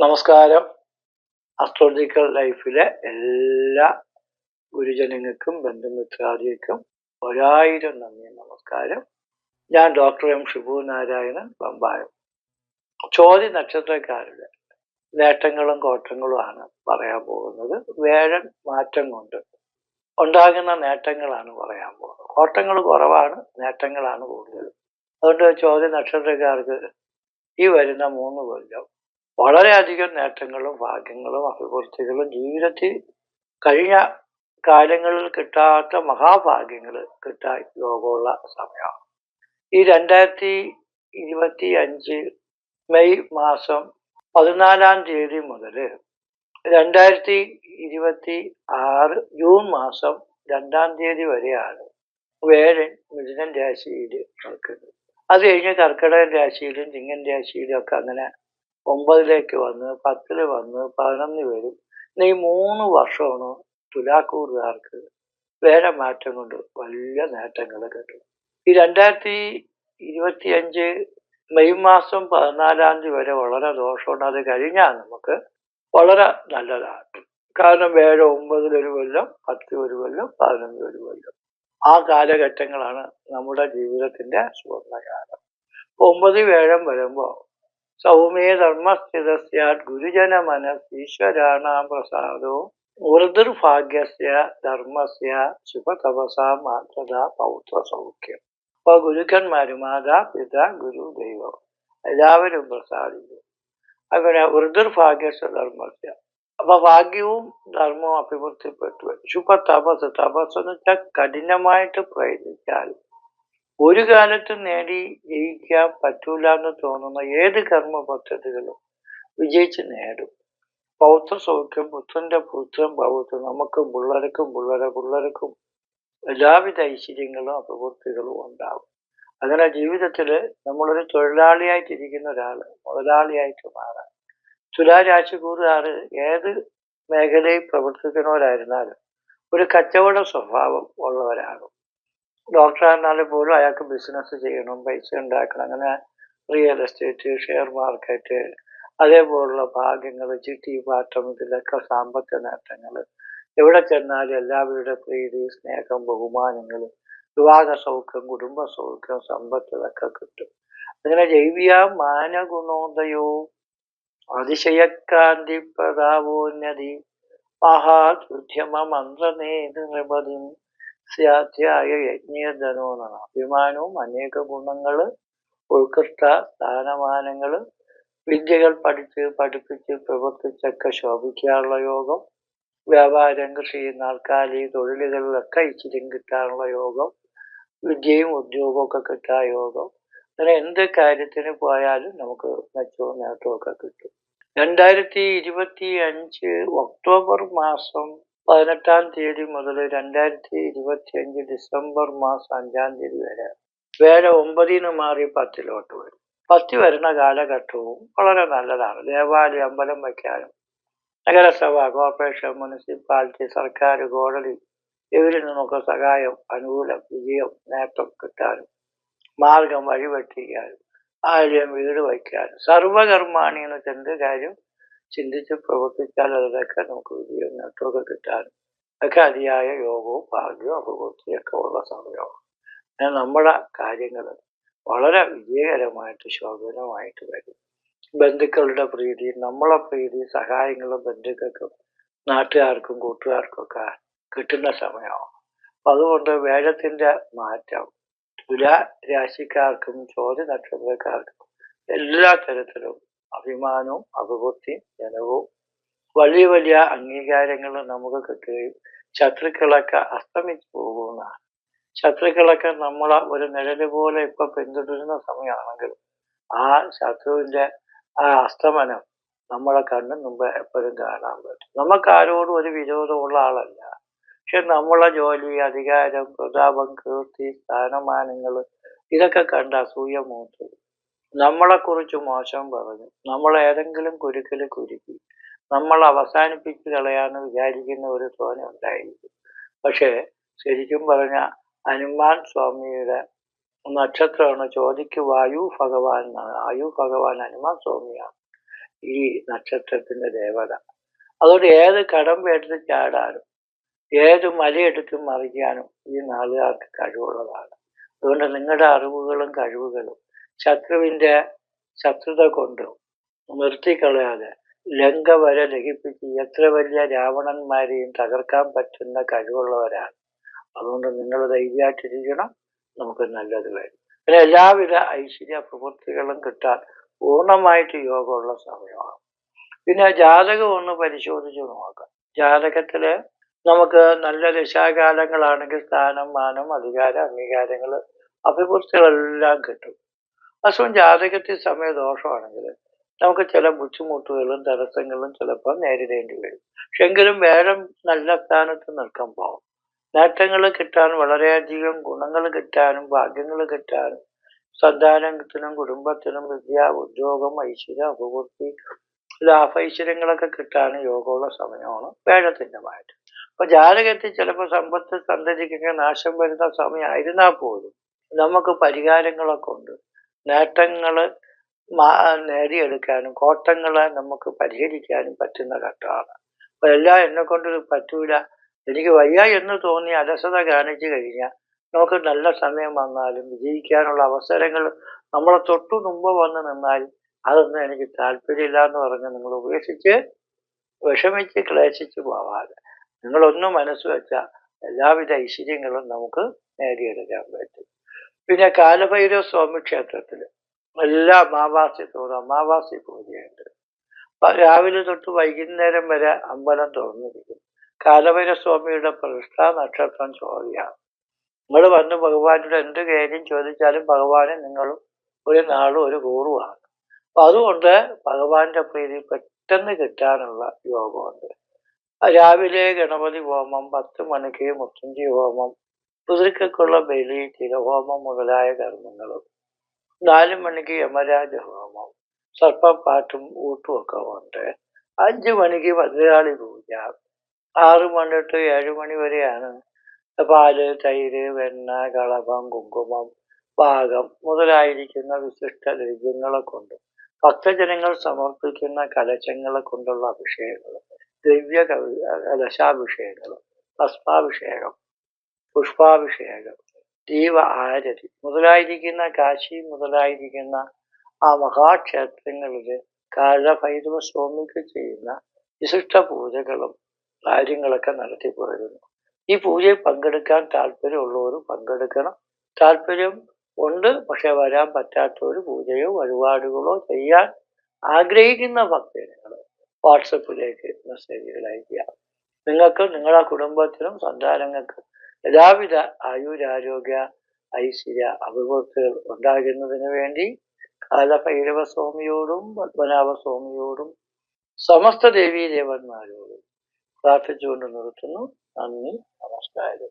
നമസ്കാരം. അസ്ട്രോളജിക്കൽ ലൈഫിലെ എല്ലാ ഗുരുജനങ്ങൾക്കും ബന്ധുമിത്രാദികൾക്കും ഒരായിരം നന്ദി നമസ്കാരം. ഞാൻ ഡോക്ടർ എം ഷിബു നാരായണൻ പമ്പായം. ചോതി നക്ഷത്രക്കാരുടെ നേട്ടങ്ങളും കോട്ടങ്ങളുമാണ് പറയാൻ പോകുന്നത്. വേഴൻ മാറ്റം കൊണ്ട് ഉണ്ടാകുന്ന നേട്ടങ്ങളാണ് പറയാൻ പോകുന്നത്. കോട്ടങ്ങൾ കുറവാണ് നേട്ടങ്ങളാണ് കൂടുതൽ. അതുകൊണ്ട് ചോദ്യ നക്ഷത്രക്കാർക്ക് ഈ വരുന്ന മൂന്ന് കൊല്ലം വളരെയധികം നേട്ടങ്ങളും ഭാഗ്യങ്ങളും അഭിവൃദ്ധികളും ജീവിതത്തിൽ കഴിഞ്ഞ കാലങ്ങളിൽ കിട്ടാത്ത മഹാഭാഗ്യങ്ങൾ കിട്ടാൻ യോഗമുള്ള സമയമാണ്. ഈ രണ്ടായിരത്തി ഇരുപത്തി അഞ്ച് മെയ് മാസം പതിനാലാം തീയതി മുതൽ രണ്ടായിരത്തി ഇരുപത്തി ആറ് ജൂൺ മാസം രണ്ടാം തീയതി വരെയാണ് വേരൻ മിഥുനൻ രാശിയിൽ നടക്കുന്നത് അത് കഴിഞ്ഞ് കർക്കിടക രാശിയിലും ചിങ്ങൻ രാശിയിലും ഒക്കെ അങ്ങനെ ഒമ്പതിലേക്ക് വന്ന് പത്തിൽ വന്ന് പതിനൊന്ന് വരും. ഈ മൂന്ന് വർഷമാണ് തുലാക്കൂറുകാർക്ക് വേറെ മാറ്റം കൊണ്ട് വലിയ നേട്ടങ്ങൾ കിട്ടും ഈ രണ്ടായിരത്തി ഇരുപത്തി അഞ്ച് മെയ് മാസം പതിനാലാം തീയതി വരെ വളരെ ദോഷമുണ്ട്. അത് കഴിഞ്ഞാൽ നമുക്ക് വളരെ നല്ലതാണ്. കാരണം വേറെ ഒമ്പതിലൊരു കൊല്ലം പത്ത് ഒരു കൊല്ലം പതിനൊന്ന് ഒരു കൊല്ലം. ആ കാലഘട്ടങ്ങളാണ് നമ്മുടെ ജീവിതത്തിന്റെ സുവർണകാലം ഒമ്പത് വേഴം വരുമ്പോൾ സൗമ്യ ധർമ്മസ്ഥിതസ്യാത് ഗുരുജന മനസ് ഈശ്വരാണാം പ്രസാദവും ഊർദുർഭാഗ്യസ്യ ധർമ്മസ്യ ശുഭതപസ മാതൃത പൗത്ര സൗഖ്യം അപ്പൊ ഗുരുക്കന്മാര് മാതാ പിത ഗുരു ദൈവം എല്ലാവരും പ്രസാദിക്കും. അങ്ങനെ ഋതുർഭാഗ്യസ്യ ധർമ്മസ്യ. അപ്പൊ ഭാഗ്യവും ധർമ്മവും അഭിവൃദ്ധിപ്പെട്ടു. ശുഭ തപസ് തപസ് എന്ന് വെച്ചാൽ കഠിനമായിട്ട് പ്രയത്നിച്ചാൽ ഒരു കാലത്ത് നേടി ജയിക്കാൻ പറ്റൂല എന്ന് തോന്നുന്ന ഏത് കർമ്മ പദ്ധതികളും വിജയിച്ച് നേടും. പൗത്ര സൗഖ്യം പുത്രന്റെ പുത്രൻ പൗത്രം നമുക്കും പിള്ളേർക്കും പിള്ളേരെ പിള്ളേർക്കും എല്ലാവിധ ഐശ്വര്യങ്ങളും അഭിവൃദ്ധികളും ഉണ്ടാവും. അങ്ങനെ ജീവിതത്തിൽ നമ്മളൊരു തൊഴിലാളിയായിട്ടിരിക്കുന്ന ഒരാൾ മുതലാളിയായിട്ട് മാറാൻ. തുലാരാശിക്കൂറുകാർ ഏത് മേഖലയിൽ പ്രവർത്തിക്കുന്നവരായിരുന്നാലും ഒരു കച്ചവട സ്വഭാവം ഉള്ളവരാകും. ഡോക്ടറായിരുന്നാലും പോലും അയാൾക്ക് ബിസിനസ് ചെയ്യണം പൈസ ഉണ്ടാക്കണം അങ്ങനെ റിയൽ എസ്റ്റേറ്റ് ഷെയർ മാർക്കറ്റ് അതേപോലുള്ള ഭാഗ്യങ്ങൾ ചിട്ടി പാട്ടം ഇതിലൊക്കെ സാമ്പത്തിക നേട്ടങ്ങൾ എവിടെ ചെന്നാലും എല്ലാവരുടെ പ്രീതി സ്നേഹം ബഹുമാനങ്ങൾ വിവാഹ സൗഖ്യം കുടുംബ സൗഖ്യം സമ്പത്ത് ഇതൊക്കെ കിട്ടും. അങ്ങനെ ജൈവിക മാനഗുണോദയോ അതിശയക്കാന്തി പ്രതാപോന്നതി മഹാദ്യുദ്യമ മന്ത്രനേതൃപതി സ്യാധ്യായ യജ്ഞധനോ എന്നാണ് അഭിമാനവും അനേക ഗുണങ്ങൾ ഉത്കൃഷ്ട സ്ഥാനമാനങ്ങൾ വിദ്യകൾ പഠിച്ച് പഠിപ്പിച്ച് പ്രവർത്തിച്ചൊക്കെ ശോഭിക്കാനുള്ള യോഗം. വ്യാപാരം കൃഷി നാൽക്കാലി തൊഴിലുകളിലൊക്കെ ഇച്ചിരി കിട്ടാനുള്ള യോഗം. വിദ്യയും ഉദ്യോഗവും ഒക്കെ കിട്ടാൻ യോഗം. അങ്ങനെ എന്ത് കാര്യത്തിന് പോയാലും നമുക്ക് മെച്ചവും നേട്ടവും ഒക്കെ കിട്ടും. രണ്ടായിരത്തി ഇരുപത്തി അഞ്ച് ഒക്ടോബർ മാസം പതിനെട്ടാം തീയതി മുതൽ രണ്ടായിരത്തി ഇരുപത്തി അഞ്ച് ഡിസംബർ മാസം അഞ്ചാം തീയതി വരെ വേല ഒമ്പതിന് മാറി പത്തിലോട്ട് വരും. പത്തി വരുന്ന കാലഘട്ടവും വളരെ നല്ലതാണ്. ദേവാലയം അമ്പലം വയ്ക്കാനും നഗരസഭ കോർപ്പറേഷൻ മുനിസിപ്പാലിറ്റി സർക്കാർ കോടതി ഇവരിൽ നിന്നൊക്കെ സഹായം അനുകൂലം വിജയം നേട്ടം കിട്ടാനും മാർഗം വഴിവെട്ടിക്കാനും ആലയം വീട് വയ്ക്കാനും സർവകർമാണി എന്ന് എന്ത് കാര്യം ചിന്തിച്ച് പ്രവർത്തിച്ചാൽ അതിലൊക്കെ നമുക്ക് വലിയ നേട്ടമൊക്കെ കിട്ടാനും ഒക്കെ അതിയായ യോഗവും ഭാഗ്യവും അഭിവൃദ്ധിയൊക്കെ ഉള്ള സമയമാണ്. നമ്മുടെ കാര്യങ്ങൾ വളരെ വിജയകരമായിട്ട് ശോഭനമായിട്ട് വരും. ബന്ധുക്കളുടെ പ്രീതി നമ്മളെ പ്രീതി സഹായങ്ങളും ബന്ധുക്കൾക്കും നാട്ടുകാർക്കും കൂട്ടുകാർക്കും ഒക്കെ കിട്ടുന്ന സമയമാണ്. അതുകൊണ്ട് വേഴത്തിന്റെ മാറ്റം തുലാ രാശിക്കാർക്കും ചോദ്യ നക്ഷത്രക്കാർക്കും എല്ലാ തരത്തിലും അഭിമാനവും അഭിവൃദ്ധിയും ജനവും വലിയ വലിയ അംഗീകാരങ്ങൾ നമുക്ക് കിട്ടുകയും ശത്രുക്കളൊക്കെ അസ്തമിച്ചു പോകുന്നതാണ് ശത്രുക്കളൊക്കെ നമ്മളെ ഒരു നിഴൽ പോലെ ഇപ്പൊ പിന്തുടരുന്ന സമയമാണെങ്കിൽ ആ ശത്രുവിന്റെ ആ അസ്തമനം നമ്മളെ കണ്ണ് മുമ്പ് എപ്പോഴും കാണാൻ പറ്റും. നമുക്ക് ആരോടും ഒരു വിരോധമുള്ള ആളല്ല. പക്ഷെ നമ്മളെ ജോലി അധികാരം പ്രതാപം കീർത്തി സ്ഥാനമാനങ്ങൾ ഇതൊക്കെ കണ്ട അസൂയ മൂത്ത് നമ്മളെ കുറിച്ച് മോശം പറഞ്ഞു. നമ്മൾ ഏതെങ്കിലും കുരുക്കിൽ കുരുക്കി. നമ്മൾ അവസാനിപ്പിച്ച് കളയാന്ന് വിചാരിക്കുന്ന ഒരു തോന്നി ഉണ്ടായിരിക്കും. പക്ഷേ ശരിക്കും പറഞ്ഞ ഹനുമാൻ സ്വാമിയുടെ നക്ഷത്രമാണ് ചോദിക്ക് വായു ഭഗവാൻ എന്നാണ് വായു ഭഗവാൻ ഹനുമാൻ സ്വാമിയാണ്? ഈ നക്ഷത്രത്തിന്റെ ദേവത. അതുകൊണ്ട് ഏത് കടം എടുത്ത് ചാടാനും ഏത് മലയെടുത്ത് മറിക്കാനും ഈ നാളുകാർക്ക് കഴിവുള്ളതാണ്. അതുകൊണ്ട് നിങ്ങളുടെ അറിവുകളും കഴിവുകളും ശത്രുവിന്റെ ശത്രുത കൊണ്ട് നിർത്തിക്കളയാതെ ലങ്ക വരെ ലഹിപ്പിച്ച് എത്ര വലിയ രാവണന്മാരെയും തകർക്കാൻ പറ്റുന്ന കഴിവുള്ളവരാണ്. അതുകൊണ്ട് നിങ്ങൾ ധൈര്യമായിട്ടിരിക്കണം. നമുക്ക് നല്ലത് വരും പിന്നെ എല്ലാവിധ ഐശ്വര്യ പ്രവൃത്തികളും കിട്ടാൻ പൂർണമായിട്ട് യോഗമുള്ള സമയമാണ്. പിന്നെ ജാതകം ഒന്ന് പരിശോധിച്ച് നോക്കാം. ജാതകത്തിൽ നമുക്ക് നല്ല ദശാകാലങ്ങളാണെങ്കിൽ സ്ഥാനം മാനം അധികാരം അംഗീകാരങ്ങൾ അഭിവൃദ്ധികളെല്ലാം കിട്ടും. അസുഖം ജാതകത്തിൽ സമയ ദോഷമാണെങ്കിൽ നമുക്ക് ചില ബുദ്ധിമുട്ടുകളും തടസ്സങ്ങളും ചിലപ്പോൾ നേരിടേണ്ടി വരും. പക്ഷെ എങ്കിലും വേറെ നല്ല സ്ഥാനത്ത് നിൽക്കുമ്പോൾ നേട്ടങ്ങൾ കിട്ടാൻ വളരെയധികം ഗുണങ്ങൾ കിട്ടാനും ഭാഗ്യങ്ങൾ കിട്ടാനും സന്താനത്തിനും കുടുംബത്തിനും വിദ്യ ഉദ്യോഗം ഐശ്വര്യം അഭിവൃദ്ധി ലാഭൈശ്വര്യങ്ങളൊക്കെ കിട്ടാൻ യോഗമുള്ള സമയമാണ് വേഴത്തിന്റെ മാറ്റം അപ്പൊ ജാതകത്തിൽ ചിലപ്പോൾ സമ്പത്ത് സന്തതിക്കൊക്കെ നാശം വരുന്ന സമയമായിരുന്നാൽ പോലും നമുക്ക് പരിഹാരങ്ങളൊക്കെ ഉണ്ട്. നേട്ടങ്ങൾ നേടിയെടുക്കാനും കോട്ടങ്ങളെ നമുക്ക് പരിഹരിക്കാനും പറ്റുന്ന ഘട്ടമാണ്. അപ്പൊ എല്ലാം എന്നെ കൊണ്ട് പറ്റൂല. എനിക്ക് വയ്യ എന്ന് തോന്നി അലസത കാണിച്ചു കഴിഞ്ഞാൽ നമുക്ക് നല്ല സമയം വന്നാലും വിജയിക്കാനുള്ള അവസരങ്ങൾ നമ്മളെ തൊട്ടു മുമ്പ് വന്ന് നിന്നാലും അതൊന്നും എനിക്ക് താല്പര്യമില്ല എന്ന് പറഞ്ഞ് നിങ്ങൾ ഉപേക്ഷിച്ച് വിഷമിച്ച് ക്ലേശിച്ച് പോവാതെ. നിങ്ങളൊന്നും മനസ്സ് വെച്ചാൽ എല്ലാവിധ ഐശ്വര്യങ്ങളും നമുക്ക് നേടിയെടുക്കാൻ പറ്റും. പിന്നെ കാലഭൈരവ സ്വാമി ക്ഷേത്രത്തിൽ എല്ലാ അമാവാസ്യത്തോടും അമാവാസി പൂജയുണ്ട് രാവിലെ തൊട്ട് വൈകുന്നേരം വരെ അമ്പലം തുറന്നിരിക്കും. കാലഭൈരവ സ്വാമിയുടെ പ്രതിഷ്ഠ നക്ഷത്രം ചോദിയാണ് നിങ്ങൾ വന്ന് ഭഗവാനോട് എന്ത് കാര്യം ചോദിച്ചാലും ഭഗവാനെ നിങ്ങളും ഒരു നാളും ഒരു കൂറുമാണ് അപ്പൊ അതുകൊണ്ട് ഭഗവാന്റെ പ്രീതി പെട്ടെന്ന് കിട്ടാനുള്ള യോഗമുണ്ട്. രാവിലെ ഗണപതി ഹോമം പത്ത് മണിക്ക് മുത്തഞ്ചി ഹോമം പിതൃക്കുള്ള ബലി തിരഹോമം മുതലായ കർമ്മങ്ങളും. നാല് മണിക്ക് യമരാജ ഹോമം സർപ്പപ്പാട്ടും ഊട്ടും ഒക്കെ ഉണ്ട്. അഞ്ചു മണിക്ക് ഭദ്രകാളി പൂജ. ആറു മണി തൊട്ട് ഏഴ് മണി വരെയാണ് പാൽ തൈര് വെണ്ണ കളഭം കുങ്കുമം പാകം മുതലായിരിക്കുന്ന വിശിഷ്ട ദ്രവ്യങ്ങളെ കൊണ്ട് ഭക്തജനങ്ങൾ സമർപ്പിക്കുന്ന കലശങ്ങളെ കൊണ്ടുള്ള അഭിഷേകങ്ങൾ ദ്രവ്യ കലശാഭിഷേകങ്ങൾ ഭസ്മാഭിഷേകം പുഷ്പാഭിഷേകം ദീപ ആരതി മുതലായിരിക്കുന്ന കാശി മുതലായിരിക്കുന്ന ആ മഹാക്ഷേത്രങ്ങളിൽ കാലഭൈരവ സ്വാമിക്ക് ചെയ്യുന്ന വിശിഷ്ട പൂജകളും കാര്യങ്ങളൊക്കെ നടത്തി പോരുന്നു. ഈ പൂജയിൽ പങ്കെടുക്കാൻ താല്പര്യമുള്ളവർ പങ്കെടുക്കണം. താല്പര്യം ഉണ്ട് പക്ഷെ വരാൻ പറ്റാത്തവർ പൂജയോ വഴിപാടുകളോ ചെയ്യാൻ ആഗ്രഹിക്കുന്ന ഭക്തജനങ്ങൾ വാട്സപ്പിലേക്ക് മെസ്സേജുകൾ അയക്കുക നിങ്ങൾക്ക് നിങ്ങളുടെ കുടുംബത്തിനും സന്താനങ്ങൾക്കും എല്ലാവിധ ആയുരാരോഗ്യ ഐശ്വര്യ അഭിവൃദ്ധികൾ ഉണ്ടാകുന്നതിന് വേണ്ടി കാലഭൈരവ സ്വാമിയോടും പത്മനാഭ സ്വാമിയോടും സമസ്ത ദേവീ ദേവന്മാരോടും പ്രാർത്ഥിച്ചുകൊണ്ട് നിർത്തുന്നു. നന്ദി നമസ്കാരം.